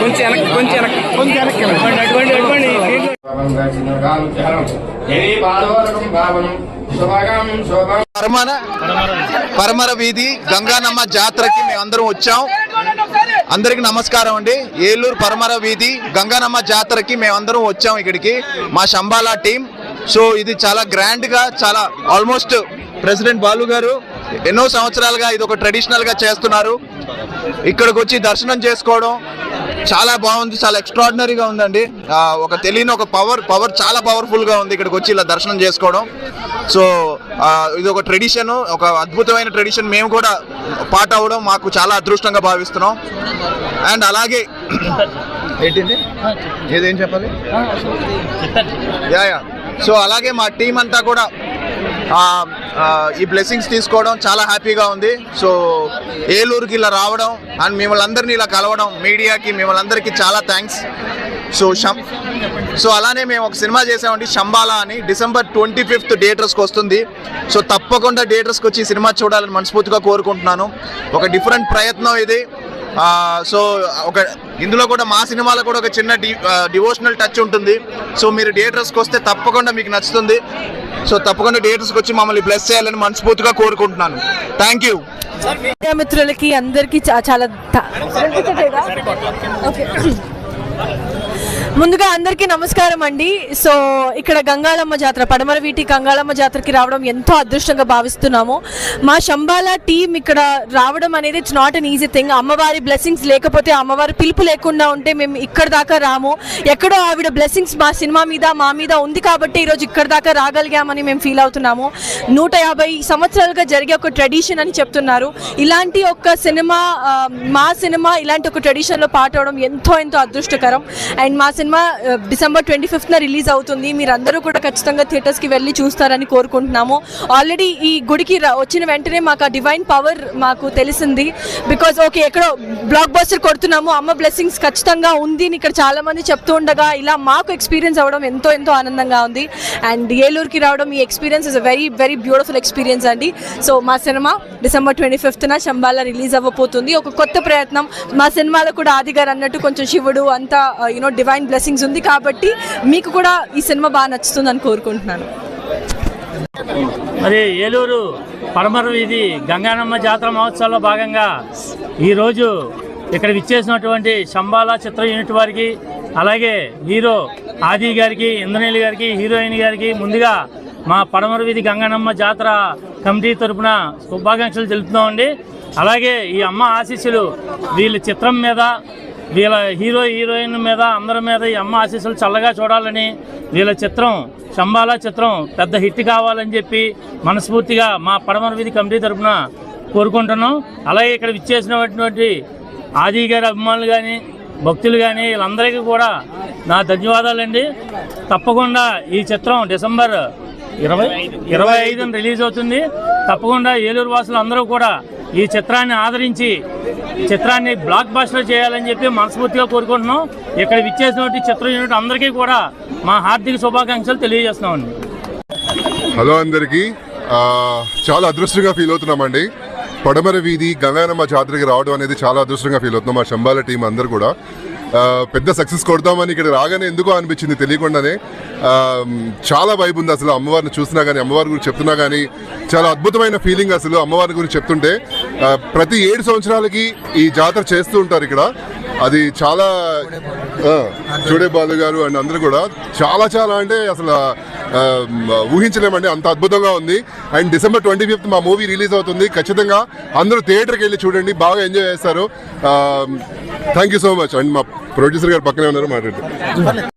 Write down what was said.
కొంచెం వెనక్కి కొంచెం వెనక్కి కొంచెం వెనక్కి అటువంటి అటువంటి పరమర పరమర వీధి గంగానమ్మ జాతరకి మేమందరం వచ్చాం. అందరికి నమస్కారం అండి. ఏలూరు పరమర వీధి గంగానమ్మ జాతరకి మేమందరం వచ్చాం ఇక్కడికి. మా శంబాలా టీం. సో ఇది చాలా గ్రాండ్గా చాలా ఆల్మోస్ట్ ప్రెసిడెంట్ బాలు గారు ఎన్నో సంవత్సరాలుగా ఇది ఒక ట్రెడిషనల్గా చేస్తున్నారు. ఇక్కడికి వచ్చి దర్శనం చేసుకోవడం చాలా బాగుంది చాలా ఎక్స్ట్రాడినరీగా ఉందండి. ఒక తెలియని ఒక పవర్ పవర్ చాలా పవర్ఫుల్గా ఉంది ఇక్కడికి వచ్చి ఇలా దర్శనం చేసుకోవడం. సో ఇది ఒక ట్రెడిషన్ ఒక అద్భుతమైన ట్రెడిషన్ మేము కూడా పాట అవ్వడం మాకు చాలా అదృష్టంగా భావిస్తున్నాం. అండ్ అలాగే ఏంటండి ఏదేం చెప్పాలి? Yeah yeah. సో అలాగే మా టీం అంతా కూడా Um, uh, ఈ బ్లెస్సింగ్స్ తీసుకోవడం చాలా హ్యాపీగా ఉంది. సో ఏలూరుకి ఇలా రావడం అండ్ మిమ్మల్ని అందరినీ ఇలా కలవడం మీడియాకి మిమ్మల్ని అందరికీ చాలా థ్యాంక్స్ సో షం సో అలానే మేము ఒక సినిమా చేసామండి శంబాలా అని. డిసెంబర్ ట్వంటీ ఫిఫ్త్ థియేటర్స్కి వస్తుంది. సో తప్పకుండా థియేటర్స్కి వచ్చి సినిమా చూడాలని మనస్ఫూర్తిగా కోరుకుంటున్నాను. ఒక డిఫరెంట్ ప్రయత్నం ఇది. సో ఒక ఇందులో కూడా మా సినిమాలో కూడా ఒక చిన్న డి డివోషనల్ టచ్ ఉంటుంది. సో మీరు థియేటర్స్కి వస్తే తప్పకుండా మీకు నచ్చుతుంది. సో తప్పకుండా థియేటర్స్కి వచ్చి మమ్మల్ని బ్లెస్ చేయాలని మనస్ఫూర్తిగా కోరుకుంటున్నాను. థ్యాంక్ యూ మీడియా మిత్రులకి అందరికీ చాలా. ముందుగా అందరికీ నమస్కారం అండి. సో ఇక్కడ గంగాళమ్మ జాతర పడమర వీటి గంగాళమ్మ జాతరకి రావడం ఎంతో అదృష్టంగా భావిస్తున్నాము. మా శంబాలా టీం ఇక్కడ రావడం అనేది it's not an easy thing అమ్మవారి బ్లెస్సింగ్స్ లేకపోతే అమ్మవారి పిలుపు లేకుండా ఉంటే మేము ఇక్కడ దాకా రాము. ఎక్కడో ఆవిడ బ్లెస్సింగ్స్ మా సినిమా మీద మా మీద ఉంది కాబట్టి ఈరోజు ఇక్కడ దాకా రాగలిగామని మేము ఫీల్ అవుతున్నాము. నూట యాభై సంవత్సరాలుగా జరిగే ఒక ట్రెడిషన్ అని చెప్తున్నారు. ఇలాంటి ఒక సినిమా మా సినిమా ఇలాంటి ఒక ట్రెడిషన్లో పాట అవడం ఎంతో ఎంతో అదృష్టకరం. అండ్ మా సినిమా డిసెంబర్ ట్వంటీ ఫిఫ్త్న రిలీజ్ అవుతుంది. మీరందరూ కూడా ఖచ్చితంగా థియేటర్స్కి వెళ్ళి చూస్తారని కోరుకుంటున్నాము. ఆల్రెడీ ఈ గుడికి రా- వచ్చిన వెంటనే మాకు ఆ డివైన్ పవర్ మాకు తెలిసింది. బికాజ్ ఓకే ఎక్కడో బ్లాక్ బస్టర్ కొడుతున్నాము. అమ్మ బ్లెస్సింగ్స్ ఖచ్చితంగా ఉంది అని ఇక్కడ చాలామంది చెప్తూ ఉండగా ఇలా మాకు ఎక్స్పీరియన్స్ అవ్వడం ఎంతో ఎంతో ఆనందంగా ఉంది. అండ్ ఏలూరుకి రావడం ఈ experience is a very very beautiful experience అండి. సో మా సినిమా డిసెంబర్ ట్వంటీ ఫిఫ్త్న శంబాల రిలీజ్ అవ్వబోతుంది. ఒక కొత్త ప్రయత్నం. మా సినిమాలో కూడా ఆది గారు అన్నట్టు కొంచెం శివుడు అంతా యూనో డివైన్ బ్లెస్సింగ్స్ ఉంది కాబట్టి మీకు కూడా ఈ సినిమా బాగా నచ్చుతుందని కోరుకుంటున్నాను. మరి ఏలూరు పరమర వీధి గంగానమ్మ జాతర మహోత్సవంలో భాగంగా ఈరోజు ఇక్కడ విచ్చేసినటువంటి శంబాలా చిత్ర యూనిట్ వారికి అలాగే హీరో ఆది గారికి ఇంద్రనీలి గారికి హీరోయిన్ గారికి ముందుగా మా పడమర వీధి గంగానమ్మ జాతర కమిటీ తరపున శుభాకాంక్షలు తెలుపుతున్నామండి. అలాగే ఈ అమ్మ ఆశీస్సులు వీళ్ళ చిత్రం మీద వీళ్ళ హీరో హీరోయిన్ మీద అందరి మీద ఈ అమ్మ ఆశీస్సులు చల్లగా చూడాలని వీళ్ళ చిత్రం శంబాలా చిత్రం పెద్ద హిట్ కావాలని చెప్పి మనస్ఫూర్తిగా మా పడమర వీధి కమిటీ తరఫున కోరుకుంటున్నాం. అలాగే ఇక్కడ విచ్చేసినటువంటి ఆది గారి అభిమానులు కానీ భక్తులు కానీ వీళ్ళందరికీ కూడా నా ధన్యవాదాలండి. తప్పకుండా ఈ చిత్రం డిసెంబర్ ఇరవై ఇరవై ఐదున రిలీజ్ అవుతుంది. తప్పకుండా ఏలూరు వాసులు అందరూ కూడా ఈ చిత్రాన్ని ఆదరించి చిత్రాన్ని బ్లాక్ బాస్టర్ చేయాలని చెప్పి మనస్ఫూర్తిగా కోరుకుంటున్నాం. ఇక్కడ విచ్చేసినటువంటి చిత్ర యూనిట్ అందరికీ కూడా మా హార్దిక శుభాకాంక్షలు తెలియజేస్తున్నామండి. హలో అందరికీ. చాలా అదృష్టంగా ఫీల్ అవుతున్నామండి. పడమర వీధి గంగానమ్మ జాతరకి రావడం అనేది చాలా అదృష్టంగా ఫీల్ అవుతున్నాం. మా శంబాల టీం అందరు కూడా. పెద్ద సక్సెస్ కొడదామని ఇక్కడ రాగానే ఎందుకో అనిపించింది తెలియకుండానే. చాలా వైబ్ ఉంది అసలు అమ్మవారిని చూసినా కానీ అమ్మవారి గురించి చెప్తున్నా కానీ చాలా అద్భుతమైన ఫీలింగ్ అసలు అమ్మవారి గురించి చెప్తుంటే ప్రతి ఏడు సంవత్సరాలకి ఈ జాతర చేస్తూ ఉంటారు ఇక్కడ. అది చాలా చూడే బాలు గారు అండ్ అందరూ కూడా చాలా చాలా అంటే అసలు ఊహించలేమండి అంత అద్భుతంగా ఉంది. అండ్ డిసెంబర్ ట్వంటీ ఫిఫ్త్ మా మూవీ రిలీజ్ అవుతుంది. ఖచ్చితంగా అందరూ థియేటర్కి వెళ్ళి చూడండి బాగా ఎంజాయ్ చేస్తారు. Thank you so much and మా ప్రొడ్యూసర్ గారు పక్కనే ఉన్నారు మాట్లాడుతూ